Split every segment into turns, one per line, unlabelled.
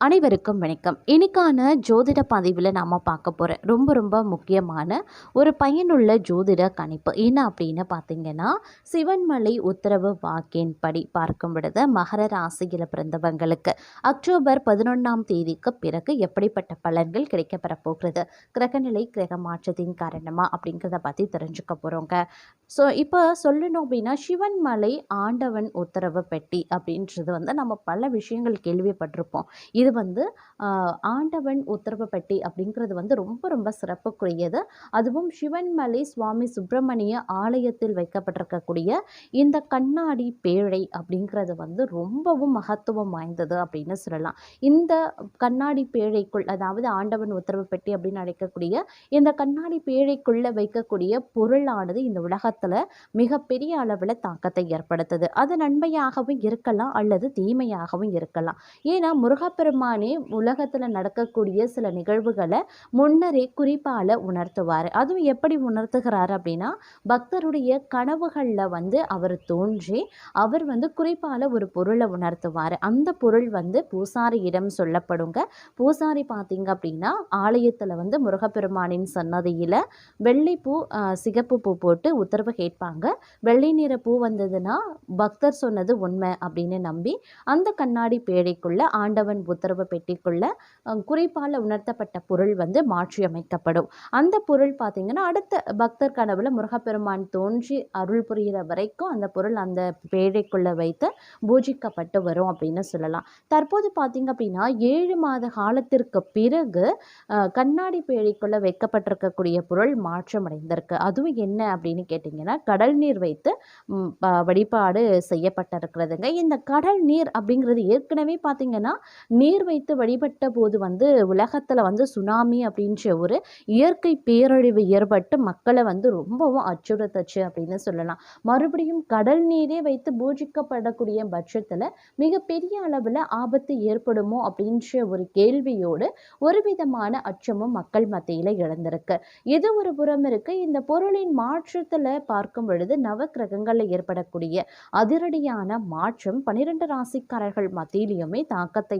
அனைவருக்கும் வணக்கம். இன்னைக்கான ஜோதிட பதிவில் நாம் பார்க்க போகிற ரொம்ப ரொம்ப முக்கியமான ஒரு பயனுள்ள ஜோதிட கணிப்பு என்ன அப்படின்னு பார்த்தீங்கன்னா சிவன்மலை உத்தரவு வாக்கின்படி பார்க்கும் பொழுது மகர ராசியில் பிறந்தவங்களுக்கு அக்டோபர் பதினொன்றாம் தேதிக்கு பிறகு எப்படிப்பட்ட பலன்கள் கிடைக்கப்பெற போகிறது? கிரகநிலை கிரக மாற்றத்தின் காரணமாக அப்படிங்கிறத பற்றி தெரிஞ்சுக்க போகிறோங்க ஸோ இப்போ சொல்லணும் அப்படின்னா சிவன்மலை ஆண்டவன் உத்தரவு பெட்டி அப்படின்றது வந்து நம்ம பல விஷயங்கள் கேள்விப்பட்டிருப்போம். இது வந்து ஆண்டவன் உத்தரவு பெட்டி அப்படிங்கிறது வந்து ரொம்ப ரொம்ப சிறப்புக்குரியது. அதுவும் சிவன்மலை சுவாமி சுப்பிரமணிய ஆலயத்தில் வைக்கப்பட்டிருக்கக்கூடிய இந்த கண்ணாடி பேழை அப்படிங்கிறது வந்து ரொம்பவும் மகத்துவம் வாய்ந்தது அப்படின்னு சொல்லலாம். இந்த கண்ணாடி பேழைக்குள் அதாவது ஆண்டவன் உத்தரவு பெட்டி அப்படின்னு அழைக்கக்கூடிய இந்த கண்ணாடி பேழைக்குள்ள வைக்கக்கூடிய பொருளானது இந்த உலகத்துல மிகப்பெரிய அளவில் தாக்கத்தை ஏற்படுத்துது. அது நன்மையாகவும் இருக்கலாம் அல்லது தீமையாகவும் இருக்கலாம். ஏன்னா முருகப்பெருமானே உலகத்தில் நடக்கக்கூடிய சில நிகழ்வுகளை முன்னரே குறிப்பால் உணர்த்துவார். அதுவும் எப்படி உணர்த்துகிறார் அப்படின்னா பக்தருடைய கனவுகளில் வந்து அவர் தோன்றி அவர் வந்து குறிப்பால் ஒரு பொருளை உணர்த்துவார். அந்த பொருள் வந்து பூசாரியிடம் சொல்லப்படுங்க. பூசாரி பார்த்தீங்க அப்படின்னா ஆலயத்தில் வந்து முருகப்பெருமானின் சன்னதியில் வெள்ளைப்பூ சிகப்பு பூ போட்டு உத்தரவு கேட்பாங்க. வெள்ளை நிற பூ வந்ததுன்னா பக்தர் சொன்னது உண்மை அப்படின்னு நம்பி அந்த கண்ணாடி பேடைக்குள்ள ஆண்டவன் உத்தரவு பெட்டிக்குள்ள குறிப்பால் உணர்த்தப்பட்ட பொருள் வந்து மாற்றியமைக்கப்படும் அந்த பொருள் பார்த்தீங்கன்னா அடுத்த பக்தர் கனவுல முருகப்பெருமான் தோன்றி அருள் புரிகிற வரைக்கும் அந்த பொருள் அந்த பேழைக்குள்ளே வைத்து பூஜிக்கப்பட்டு வரும் அப்படின்னு சொல்லலாம். தற்போது பார்த்திங்க அப்படின்னா ஏழு மாத காலத்திற்கு பிறகு கண்ணாடி பேழைக்குள்ளே வைக்கப்பட்டிருக்கக்கூடிய பொருள் மாற்றமடைந்திருக்கு அதுவும் என்ன அப்படின்னு கேட்டிங்கன்னா கடல் நீர் வைத்து வழிபாடு செய்யப்பட்டிருக்கிறதுங்க. இந்த கடல் நீர் அப்படிங்கிறது ஏற்கனவே பார்த்திங்கன்னா நீர் வைத்து வழிபட்ட போது வந்து உலகத்தில் வந்து சுனாமி அப்படின்ற ஒரு இயற்கை பேரழிவு ஏற்பட்டு மக்களை வந்து ரொம்பவும் அச்சுறுத்துச்சு அப்படின்னு சொல்லலாம். மறுபடியும் கடல் நீரே வைத்து பூஜிக்கப்படக்கூடிய பட்சத்தில் மிகப்பெரிய அளவில் ஆபத்து ஏற்படுமோ அப்படின்ற ஒரு கேள்வியோடு ஒரு விதமான அச்சமும் மக்கள் மத்தியில் இழந்திருக்கு இது ஒரு புறம் இருக்கு. இந்த பொருளின் மாற்றத்தில் பார்க்கும் பொழுது நவக்கிரகங்களில் ஏற்படக்கூடிய அதிரடியான மாற்றம் பன்னிரெண்டு ராசிக்காரர்கள் மத்தியிலையுமே தாக்கத்தை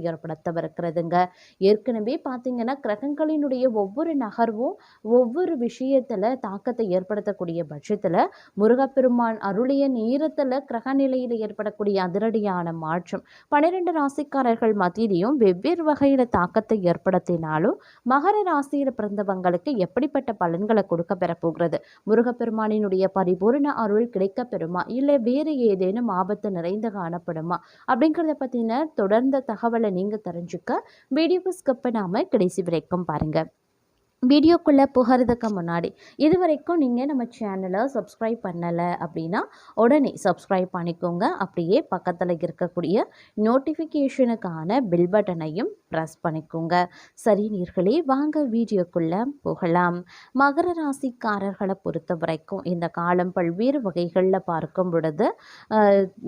ஏற்படுத்தவிருக்கிறதுங்க ஏற்கனவே பார்த்தீங்கன்னா கிரகங்களினுடைய ஒவ்வொரு நகர்வும் ஒவ்வொரு விஷயத்தில் தாக்கத்தை ஏற்படுத்தக்கூடிய பட்சத்தில் முருகப்பெருமான் அருளிய நேரத்தில் கிரக நிலையில் ஏற்படக்கூடிய அதிரடியான மாற்றம் பன்னிரெண்டு ராசிக்காரர்கள் மத்தியிலையும் வெவ்வேறு வகையில் தாக்கத்தை ஏற்படுத்தினாலும் மகர ராசியில் பிறந்தவங்களுக்கு எப்படிப்பட்ட பலன்களை கொடுக்க பெறப்போகிறது? முருகப்பெருமானினுடைய பரிபூரண அருள் கிடைக்க பெறுமா இல்லை வேறு ஏதேனும் ஆபத்து நிறைந்து காணப்படுமா? அப்படிங்கிறத பற்றின தொடர்ந்த தகவலை நீங்கள் தெரிஞ்சுக்க வீடியோவை ஸ்கிப் பண்ணாமல் கடைசி வரைக்கும் பாருங்கள் வீடியோக்குள்ளே போகிறதுக்கு முன்னாடி இது வரைக்கும் நீங்கள் நம்ம சேனலை சப்ஸ்கிரைப் பண்ணலை அப்படின்னா உடனே சப்ஸ்கிரைப் பண்ணிக்கோங்க. அப்படியே பக்கத்தில் இருக்கக்கூடிய நோட்டிஃபிகேஷனுக்கான பில் பட்டனையும் ப்ரெஸ் பண்ணிக்கோங்க. சரி நீர்களே வாங்க வீடியோக்குள்ளே போகலாம். மகர ராசிக்காரர்களை பொறுத்த வரைக்கும் இந்த காலம் பல்வேறு வகைகளில் பார்க்கும் பொழுது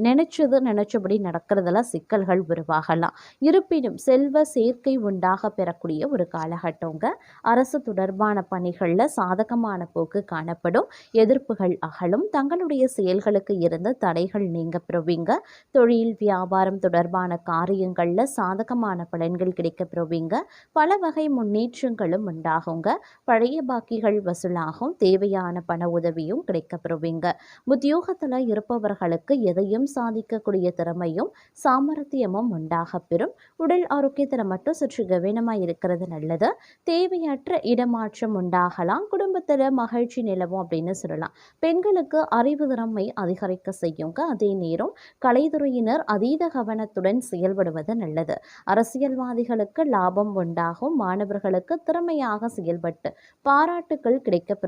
நினச்சது நினச்சபடி நடக்கிறதுல சிக்கல்கள் உருவாகலாம். இருப்பினும் செல்வ சேர்க்கை உண்டாக பெறக்கூடிய ஒரு காலகட்டங்க அரசு தொடர்பான பணிகளில் சாதகமான போக்கு காணப்படும். எதிர்ப்புகள் அகலும். தங்களுடைய செயல்களுக்கு இருந்த தடைகள் நீங்க பெறுவீங்க. தொழில் வியாபாரம் தொடர்பான காரியங்களில் சாதகமான பலன்கள் கிடைக்க பெறுவீங்க. பல வகை முன்னேற்றங்களும் உண்டாகுங்க. பழைய பாக்கிகள் வசூலாகும். தேவையான பண உதவியும் கிடைக்க பெறுவீங்க. உத்தியோகத்தில் இருப்பவர்களுக்கு எதையும் சாதிக்கக்கூடிய திறமையும் சாமர்த்தியமும் உண்டாக பெறும். உடல் ஆரோக்கியத்தில் மட்டும் சற்று கவனமாக இருக்கிறது நல்லது. தேவையற்ற இடமாற்றம் உண்டாகலாம். குடும்பத்தில் மகிழ்ச்சி நிலவும் அப்படின்னு சொல்லலாம். பெண்களுக்கு அறிவு திறமை அதிகரிக்க செய்யுங்க. அதே நேரம் கலைத்துறையினர் அதீத கவனத்துடன் செயல்படுவது நல்லது. அரசியல்வாதிகளுக்கு லாபம் உண்டாகும். மாணவர்களுக்கு திறமையாக செயல்பட்டு பாராட்டுக்கள் கிடைக்கப்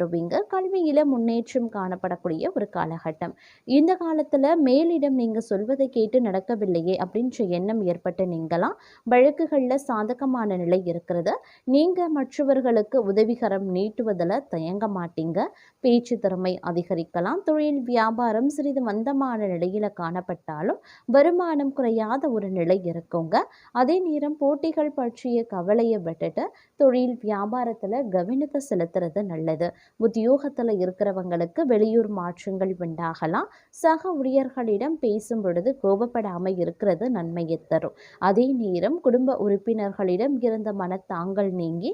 கல்வியில் முன்னேற்றம் காணப்படக்கூடிய ஒரு காலகட்டம். இந்த காலத்தில் மேலிடம் நீங்கள் சொல்வதை கேட்டு நடக்கவில்லையே அப்படின்ற எண்ணம் ஏற்பட்டு நீங்களாம் வழக்குகளில் சாதகமான நிலை இருக்கிறது. நீங்கள் மற்றவர்களுக்கு மற்றவர்களுக்கு உதவிகரம் நீட்டுவதில் தயங்க மாட்டீங்க. பேச்சு திறமை அதிகரிக்கலாம். தொழில் வியாபாரம் சிறிது மந்தமான நிலையில் காணப்பட்டாலும் வருமானம் குறையாத ஒரு நிலை இருக்குங்க. அதே நேரம் போட்டிகள் பற்றிய கவலையை விட்டுட்டு தொழில் வியாபாரத்தில் கவனத்தை செலுத்துறது நல்லது. உத்தியோகத்தில் இருக்கிறவங்களுக்கு வெளியூர் மாற்றங்கள் உண்டாகலாம். சக ஊழியர்களிடம் பேசும் பொழுது கோபப்படாமல் இருக்கிறது நன்மையை தரும். அதே நேரம் குடும்ப உறுப்பினர்களிடம் இருந்த மனத்தாங்கள் நீங்கி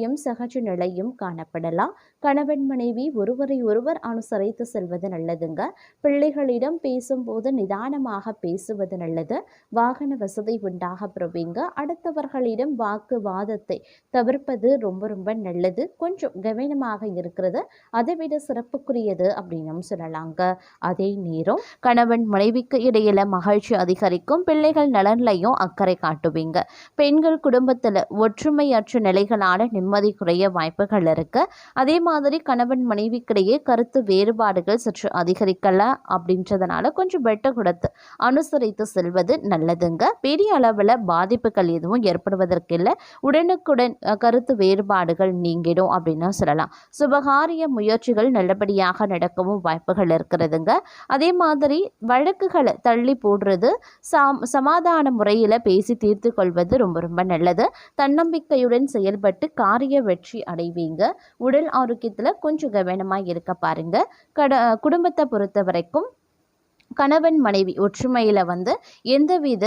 மகிழ்ச்சியும் சகஜ நிலையும் காணப்படலாம். கணவன் மனைவி ஒருவரை ஒருவர் அனுசரித்து செல்வது நல்லதுங்க. பிள்ளைகளிடம் பேசும்போது நிதானமாக பேசுவது நல்லது. வாகன வசதி உண்டாக பெறுவீங்க. அடுத்தவர்களிடம் வாக்குவாதத்தை தவிர்ப்பது ரொம்ப ரொம்ப நல்லது. கொஞ்சம் கவனமாக இருக்கிறது. அதை விட சிறப்புக்குரியது அப்படின்னு சொல்லலாங்க. அதே நேரம் கணவன் மனைவிக்கு இடையில மகிழ்ச்சி அதிகரிக்கும். பிள்ளைகள் நலன்லையும் அக்கறை காட்டுவீங்க. பெண்கள் குடும்பத்தில் ஒற்றுமையற்ற நிலைகளான நிம்மதி குறைய வாய்ப்புகள் இருக்கு. அதே மாதிரி கணவன் மனைவிக்கிடையே கருத்து வேறுபாடுகள் சற்று அதிகரிக்கல அப்படின்றதுனால கொஞ்சம் வெட்ட கொடுத்து அனுசரித்து செல்வது நல்லதுங்க. பெரிய அளவில் பாதிப்புகள் எதுவும் ஏற்படுவதற்கு இல்லை. உடனுக்குடன் கருத்து வேறுபாடுகள் நீங்கிடும் அப்படின்னு சொல்லலாம். சுபகாரிய முயற்சிகள் நல்லபடியாக நடக்கவும் வாய்ப்புகள் இருக்கிறதுங்க. அதே மாதிரி வழக்குகளை தள்ளி போடுறது சாம் சமாதான முறையில் பேசி தீர்த்து கொள்வது ரொம்ப ரொம்ப நல்லது. தன்னம்பிக்கையுடன் செயல்பட்டு பாரிய வெற்றி அடைவீங்க. உடல் ஆரோக்கியத்தில் கொஞ்சம் கவனமாக இருக்க பாருங்க. கட குடும்பத்தை பொறுத்த வரைக்கும் கணவன் மனைவி ஒற்றுமையில் வந்து எந்தவித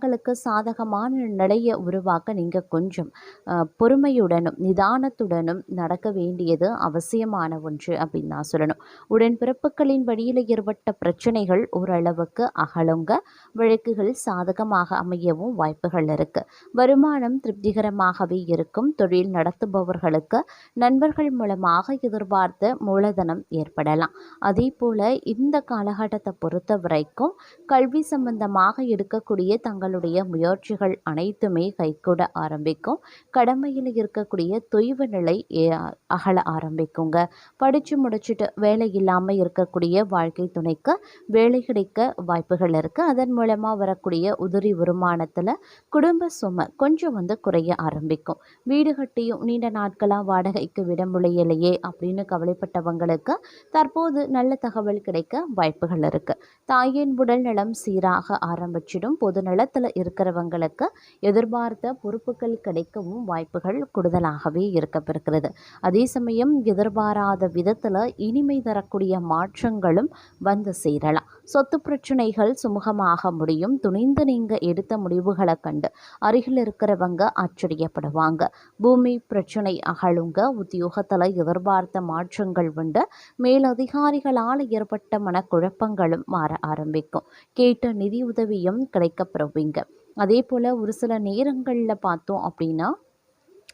தங்களுக்கு சாதகமான நிலையை உருவாக்க நீங்கள் கொஞ்சம் பொறுமையுடனும் நிதானத்துடனும் நடக்க வேண்டியது அவசியமான ஒன்று அப்படின்னு நான் சொல்லணும். உடன்பிறப்புகளின் வழியில் ஏற்பட்ட பிரச்சனைகள் ஓரளவுக்கு அகலுங்க. வழக்குகள் சாதகமாக அமையவும் வாய்ப்புகள் இருக்கு. வருமானம் திருப்திகரமாகவே இருக்கும். தொழில் நடத்துபவர்களுக்கு நண்பர்கள் மூலமாக எதிர்பார்த்த மூலதனம் ஏற்படலாம். அதே போல இந்த காலகட்டத்தை பொறுத்த வரைக்கும் கல்வி சம்பந்தமாக எடுக்கக்கூடிய தங்களுடைய முயற்சிகள் அனைத்துமே கைகூட ஆரம்பிக்கும். கடமையில் இருக்கக்கூடிய தொய்வு நிலை அகல ஆரம்பிக்குங்க. படித்து முடிச்சுட்டு வேலை இல்லாமல் இருக்கக்கூடிய வாழ்க்கை துணைக்கு வேலை கிடைக்க வாய்ப்புகள் இருக்குது அதன் மூலமாக வரக்கூடிய உதிரி வருமானத்தில் குடும்ப சுமை கொஞ்சம் வந்து குறைய ஆரம்பிக்கும். வீடு கட்டியும் நீண்ட நாட்களாக வாடகைக்கு விட முடியலையே அப்படின்னு கவலைப்பட்டவங்களுக்கு தற்போது நல்ல தகவல் கிடைக்க வாய்ப்புகள் இருக்கு. தாயின் உடல் நலம் சீராக ஆரம்பிச்சிடும். பொது நலத்தில் இருக்கிறவங்களுக்கு எதிர்பார்த்த பொறுப்புகள் கிடைக்கவும் வாய்ப்புகள் கூடுதலாகவே இருக்கப்பெறுகிறது. அதே சமயம் எதிர்பாராத விதத்தில் இனிமை தரக்கூடிய மாற்றங்களும் வந்து சேரலாம். சொத்து பிரச்சனைகள் சுமூகமாக முடியும். துணிந்து நீங்கள் எடுத்த முடிவுகளை கண்டு அருகில் இருக்கிறவங்க ஆச்சரியப்படுவாங்க பூமி பிரச்சனை அகழுங்க உத்தியோகத்தில் எதிர்பார்த்த மாற்றங்கள் உண்டு. மேலதிகாரிகளால் ஏற்பட்ட மனக்குழப்பங்களும் மாற ஆரம்பிக்கும். கேட்ட நிதி உதவியும் கிடைக்கப்பெறுவீங்க அதே போல் ஒரு சில நேரங்களில் பார்த்தோம் அப்படின்னா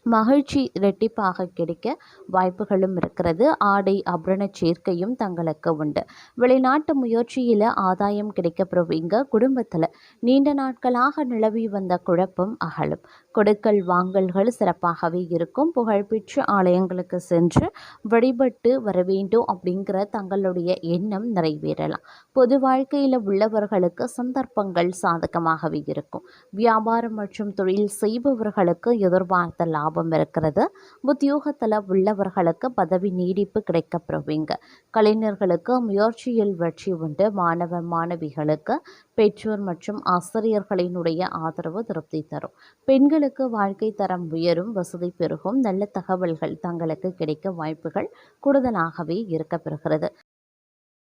மகிழ்ச்சி இரட்டிப்பாக கிடைக்க வாய்ப்புகளும் இருக்கிறது. ஆடை ஆபரண சேர்க்கையும் தங்களுக்கு உண்டு. வெளிநாட்டு முயற்சியில் ஆதாயம் கிடைக்கப்பெறுவீங்க. குடும்பத்தில் நீண்ட நாட்களாக நிலவி வந்த குழப்பம் அகலும். கொடுக்கல் வாங்கல்கள் சிறப்பாகவே இருக்கும். புகழ்பெற்ற ஆலயங்களுக்கு சென்று வழிபட்டு வர வேண்டும் அப்படிங்கிற தங்களுடைய எண்ணம் நிறைவேறலாம். பொது வாழ்க்கையில் உள்ளவர்களுக்கு சந்தர்ப்பங்கள் சாதகமாகவே இருக்கும். வியாபாரம் மற்றும் தொழில் செய்பவர்களுக்கு எதிர்பார்த்த லாபம் இருக்கிறது. உத்தியோகத்தில் உள்ளவர்களுக்கு பதவி நீடிப்பு கிடைக்கப்பெறுவீங்க கலைஞர்களுக்கு முயற்சியில் வெற்றி உண்டு. மாணவ மாணவிகளுக்கு பெற்றோர் மற்றும் ஆசிரியர்களினுடைய ஆதரவு திருப்தி தரும். பெண்களுக்கு வாழ்க்கை தரம் உயரும் வசதி பெருகும். நல்ல தகவல்கள் தங்களுக்கு கிடைக்க வாய்ப்புகள் கூடுதலாகவே இருக்கப்பெறுகிறது.